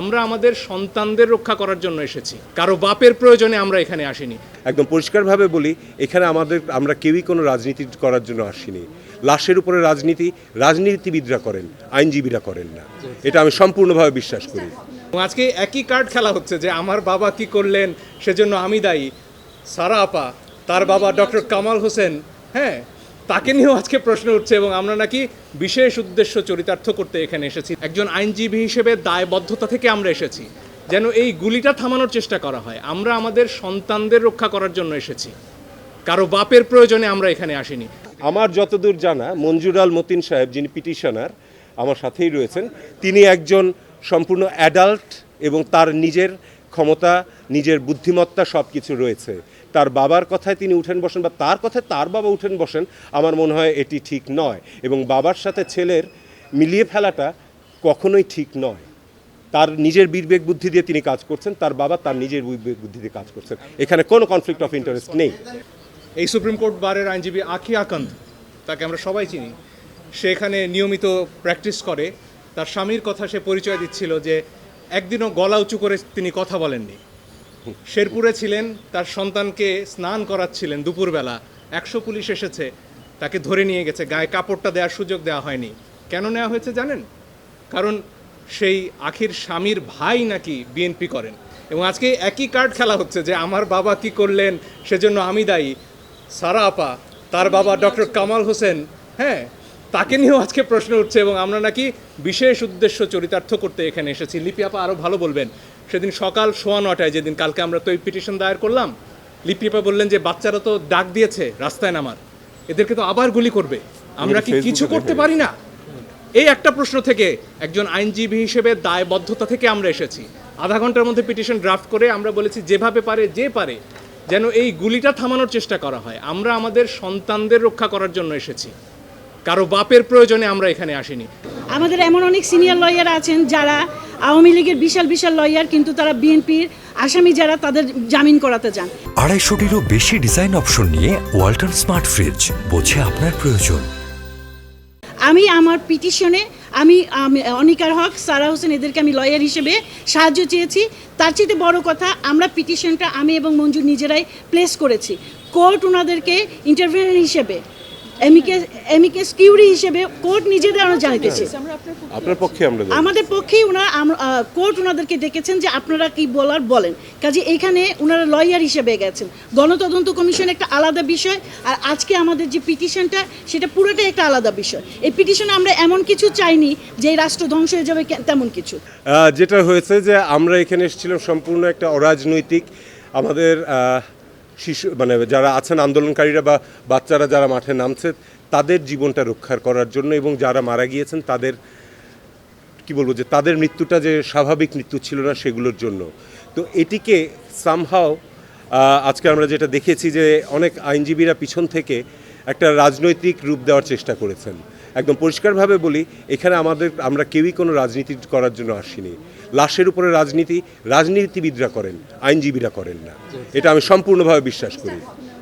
আমরা আমাদের সন্তানদের রক্ষা করার জন্য এসেছি। কারও বাপের প্রয়োজনে আমরা এখানে আসিনি। একদম পরিষ্কারভাবে বলি এখানে আমাদের আমরা কেউই কোনো রাজনীতি করার জন্য আসিনি। লাশের উপরে রাজনীতি রাজনীতিবিদরা করেন আইনজীবীরা করেন না। এটা আমি সম্পূর্ণভাবে বিশ্বাস করি। এবং আজকে একই কার্ড খেলা হচ্ছে যে আমার বাবা কি করলেন সেজন্য আমি দায়ী। সারা আপা তার বাবা ডক্টর কামাল হোসেন হ্যাঁ তাকে নিয়েও আজকে প্রশ্ন উঠছে এবং আমরা নাকি বিশেষ উদ্দেশ্য চরিতার্থ করতে এখানে এসেছি। একজন আইনজীবী হিসেবে দায়বদ্ধতা থেকে আমরা এসেছি, যেন এই গুলিটা থামানোর চেষ্টা করা হয়। আমরা আমাদের সন্তানদের রক্ষা করার জন্য এসেছি। কারও বাপের প্রয়োজনে আমরা এখানে আসিনি। আমার যতদূর জানা, মঞ্জুর আল মতিন সাহেব, যিনি পিটিশনার, আমার সাথেই রয়েছেন, তিনি একজন সম্পূর্ণ অ্যাডাল্ট এবং তার নিজের ক্ষমতা, নিজের বুদ্ধিমত্তা সব কিছু রয়েছে। তার বাবার কথায় তিনি উঠেন বসেন বা তার কথায় তার বাবা উঠেন বসেন, আমার মনে হয় এটি ঠিক নয়। এবং বাবার সাথে ছেলের মিলিয়ে ফেলাটা কখনোই ঠিক নয়। তার নিজের বিবেক বুদ্ধি দিয়ে তিনি কাজ করছেন, তার বাবা তার নিজের বিবেক বুদ্ধি দিয়ে কাজ করছেন। এখানে কোনো কনফ্লিক্ট অফ ইন্টারেস্ট নেই। এই সুপ্রিম কোর্ট বারের আইনজীবী আখি আকান্ত, তাকে আমরা সবাই চিনি, সে এখানে নিয়মিত প্র্যাকটিস করে। তার স্বামীর কথা সে পরিচয় দিচ্ছিল যে একদিনও গলা উঁচু করে তিনি কথা বলেননি। শেরপুরে ছিলেন, তার সন্তানকে স্নান করাচ্ছিলেন দুপুরবেলা। একশো পুলিশ এসেছে, তাকে ধরে নিয়ে গেছে, গায়ে কাপড়টা দেওয়ার সুযোগ দেওয়া হয়নি। কেন নেওয়া হয়েছে জানেন? কারণ সেই আখির স্বামীর ভাই নাকি বিএনপি করেন। এবং আজকে একই কার্ড খেলা হচ্ছে যে আমার বাবা কি করলেন, সেজন্য আমি দায়ী। সারা আপা, তার বাবা ডক্টর কামাল হোসেন হ্যাঁ তাকে নিয়েও আজকে প্রশ্ন উঠছে এবং আমরা নাকি বিশেষ উদ্দেশ্য চরিতার্থ করতে এখানে এসেছি। লিপি আপা আরও ভালো বলবেন। সেদিন সকাল সোয়া নটায় যেদিন কালকে আমরা তো এই পিটিশন দায়ের করলাম লিপি আপা বললেন যে বাচ্চারা তো ডাক দিয়েছে রাস্তায় নামার এদেরকে তো আবার গুলি করবে। আমরা কি কিছু করতে পারি না? এই একটা প্রশ্ন থেকে একজন আইনজীবী হিসেবে দায়বদ্ধতা থেকে আমরা এসেছি। আধা ঘণ্টার মধ্যে পিটিশন ড্রাফট করে আমরা বলেছি যেভাবে পারে যে পারে যেন এই গুলিটা থামানোর চেষ্টা করা হয়। আমরা আমাদের সন্তানদের রক্ষা করার জন্য এসেছি। কারও বাপের প্রয়োজনে আমরা এখানে আসিনি। আমাদের এমন অনেক সিনিয়র লয়ার আছেন যারা আওয়ামী লীগের বিশাল বিশাল লয়ার কিন্তু তারা বিএনপির আসামি যারা তাদের জামিন করাতে যান। আড়াইশোটিরও বেশি ডিজাইন অপশন নিয়ে ওয়াল্টন স্মার্ট ফ্রিজ বোঝে আপনার প্রয়োজন। আমি আমার পিটিশনে আমি অনিকার হক সারা হোসেন এদেরকে আমি লয়ার হিসেবে সাহায্য চেয়েছি। তার চেয়ে বড় কথা আমরা পিটিশনটা আমি এবং মঞ্জুর নিজেরাই প্লেস করেছি। কোর্ট ওনাদেরকে ইন্টারভিউনার হিসেবে এমিকেস কিউরি হিসেবে কোর্ট নিজেদের আমরা জানিতেছি আপনার পক্ষে আমরা আমাদের পক্ষেই ওনারা কোর্ট ওনাদেরকে ডেকেছেন যে আপনারা কি বলার বলেন। কাজে এখানে ওনারা লয়ার হিসেবে গেছেন। গণতদন্ত কমিশন একটা আলাদা বিষয় আর আজকে আমাদের যে পিটিশনটা সেটা পুরোটাই একটা আলাদা বিষয়। এই পিটিশনে আমরা এমন কিছু চাইনি যে এই রাষ্ট্র ধ্বংস হয়ে যাবে তেমন কিছু। যেটা হয়েছে যে আমরা এখানে এসেছিলাম সম্পূর্ণ একটা অরাজনৈতিক আমাদের শিশু মানে যারা আছেন আন্দোলনকারীরা বা বাচ্চারা যারা মাঠে নামছে, তাদের জীবনটা রক্ষার করার জন্য এবং যারা মারা গিয়েছেন, তাদের, কি বলব যে তাদের মৃত্যুটা যে স্বাভাবিক মৃত্যু ছিল না সেগুলোর জন্য। তো এটিকে সামহাও আজকে আমরা যেটা দেখেছি যে অনেক আইনজীবীরা পিছন থেকে একটা রাজনৈতিক রূপ দেওয়ার চেষ্টা করেছেন। একদম পরিষ্কারভাবে বলি এখানে আমাদের আমরা কেউই কোনো রাজনীতি করার জন্য আসিনি। লাশের উপরে রাজনীতি রাজনীতিবিদরা করেন আইনজীবীরা করেন না। এটা আমি সম্পূর্ণভাবে বিশ্বাস করি।